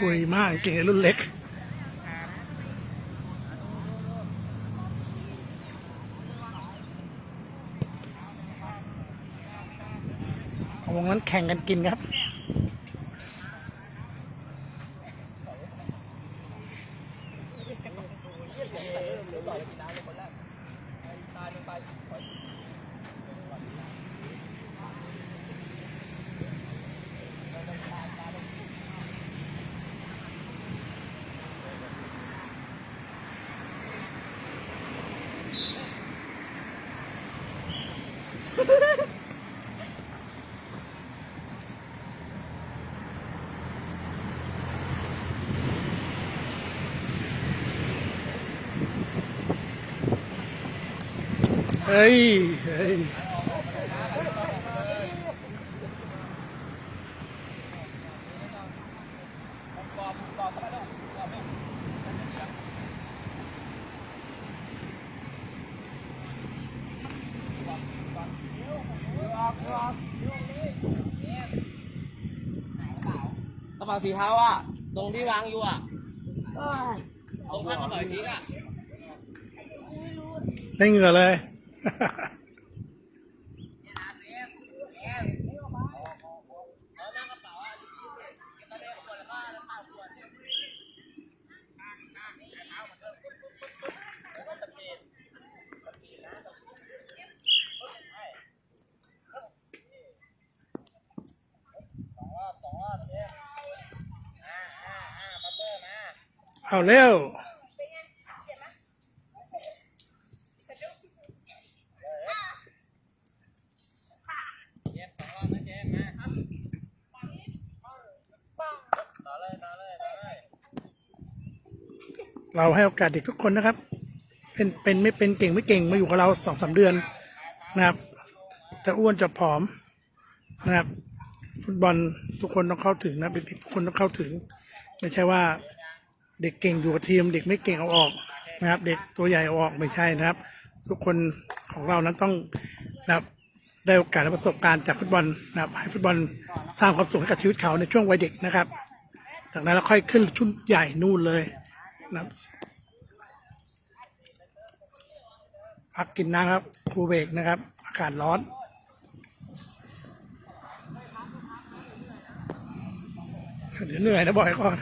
คุยมากเก่งรุ่นเล็ก วงนั้นแข่งกันกินครับ เฮ้ยเฮ้ยกระเป๋าสีเทาอะ ตรงที่วางอยู่อะตรงข้างกระเป๋าทิ้งอะ ได้เหงื่อเลย เอาเร็ว เราให้โอกาสเด็กทุกคนนะครับ เป็นเป็นไม่เป็นเก่งไม่เก่งมาอยู่กับเราสองสามเดือนนะครับแต่อ้วนจะผอมนะครับ ฟุตบอลทุกคนต้องเข้าถึงนะเด็กทุกคนต้องเข้าถึง ไม่ใช่ว่าเด็กเก่งอยู่กับทีม เด็กไม่เก่งเอาออกนะครับ เด็กตัวใหญ่เอาออกไม่ใช่นะครับ ทุกคนของเรานั้นต้องนะครับ ได้โอกาสและประสบการณ์จากฟุตบอลนะครับให้ฟุตบอลสร้างความสุขให้กับชีวิตเขาในช่วงวัยเด็กนะครับ จากนั้นเราค่อยขึ้นชุดใหญ่นู่นเลยนะครับพักกินน้ำครับครูเบรกนะครับ อากาศร้อนเดี๋ยวเหนื่อยนะบอกให้ก่อน